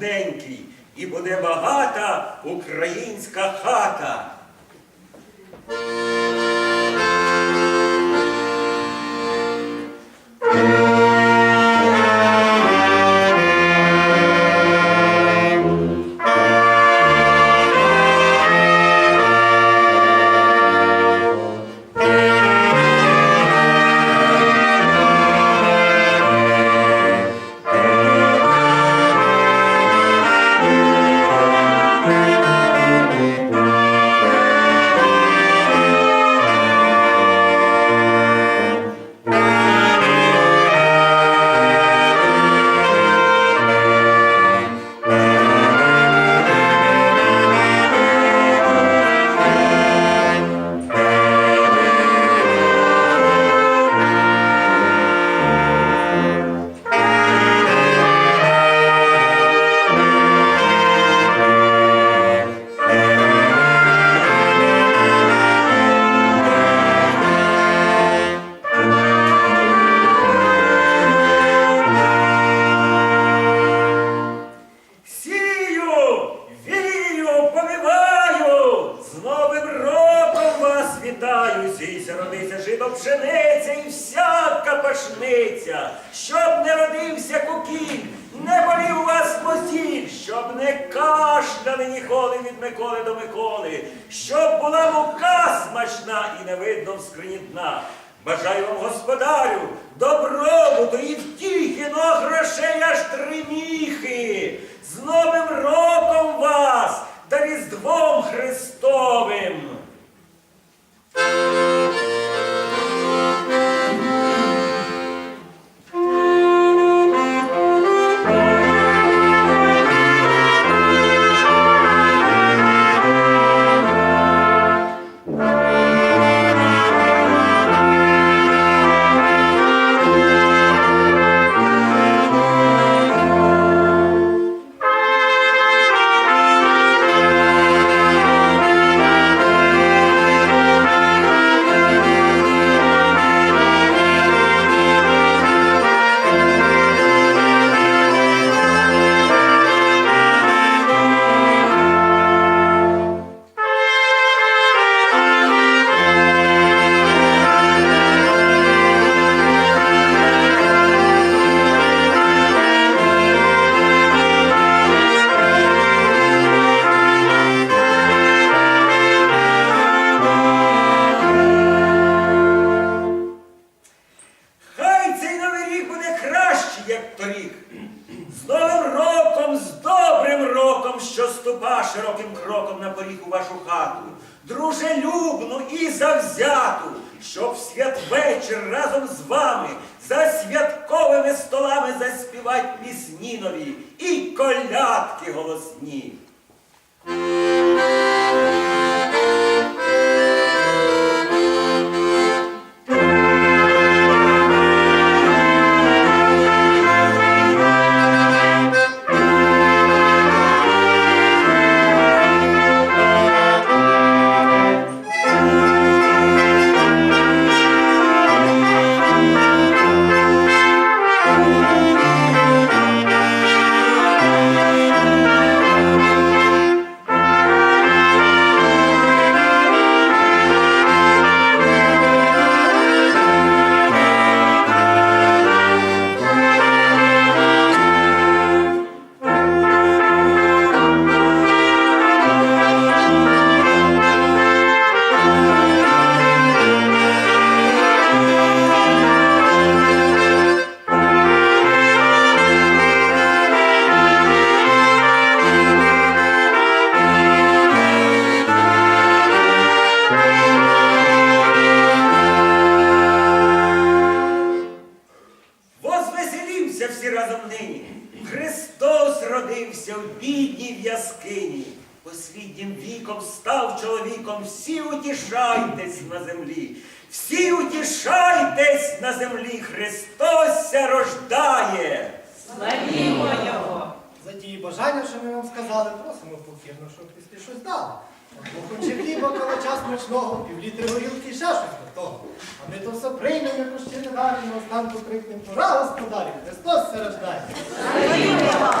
Денький, і буде багата українська хата. Родися, жито пшениця і всяка пашниця, щоб не родився кукіль, не болів вас мозіль, щоб не кашляли ніколи від Миколи до Миколи, щоб була мука смачна і не видно в скрині дна. Бажаю вам, господарю, добробуту і втіхи, но грошей аж три міхи. З Новим роком вас та Різдвом Христовим. Як торік. З Новим роком, з добрим роком, що ступа широким кроком на поріг у вашу хату, дружелюбну і завзяту, щоб в святвечір разом з вами за святковими столами заспівать пісні нові і колядки голосні. Посліднім віком став чоловіком. Всі утішайтесь на землі. Всі утішайтесь на землі. Христос ся рождає. Славімо його! За ті бажання, що ми вам сказали, просимо покірно, щоб після щось дали. Бо хоч і хліба калача смачного, півлітри горілки і ще щось того. А ми то все приймемо, як ще не далі, на останку крикнемо, пора, господарі, Христос се рождає. Славімо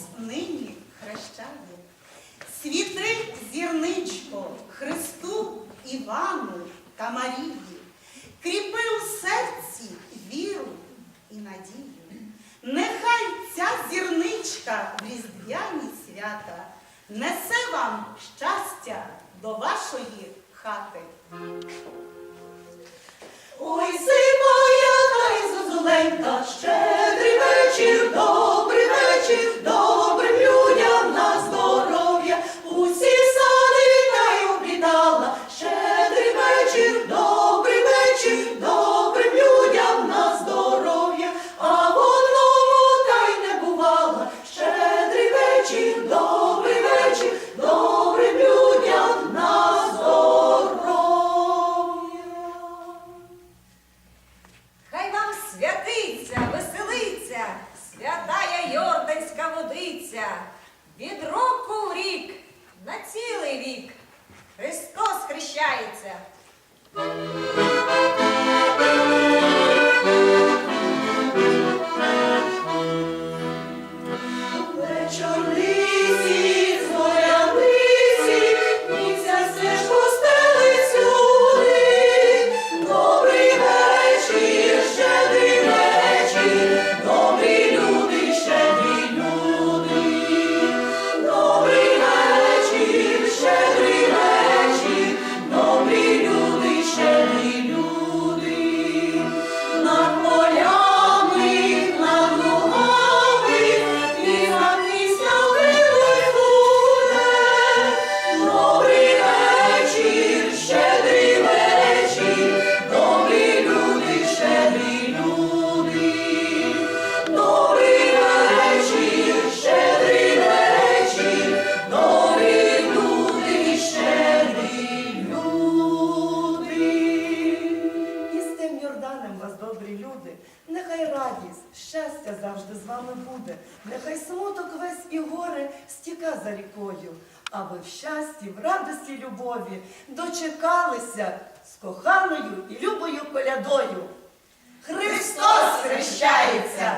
його! Світи зірничко Христу, Івану та Марії, кріпи у серці віру і надію. Нехай ця зірничка в різдвяні свята несе вам щастя до вашої хати. Ой, зима, яка і зозуленька, щедрий вечір, добрий вечір, добрим Христос горе за рікою, а ви в щасті, в радості, любові дочекалися з коханою і любою колядою. Христос хрещається!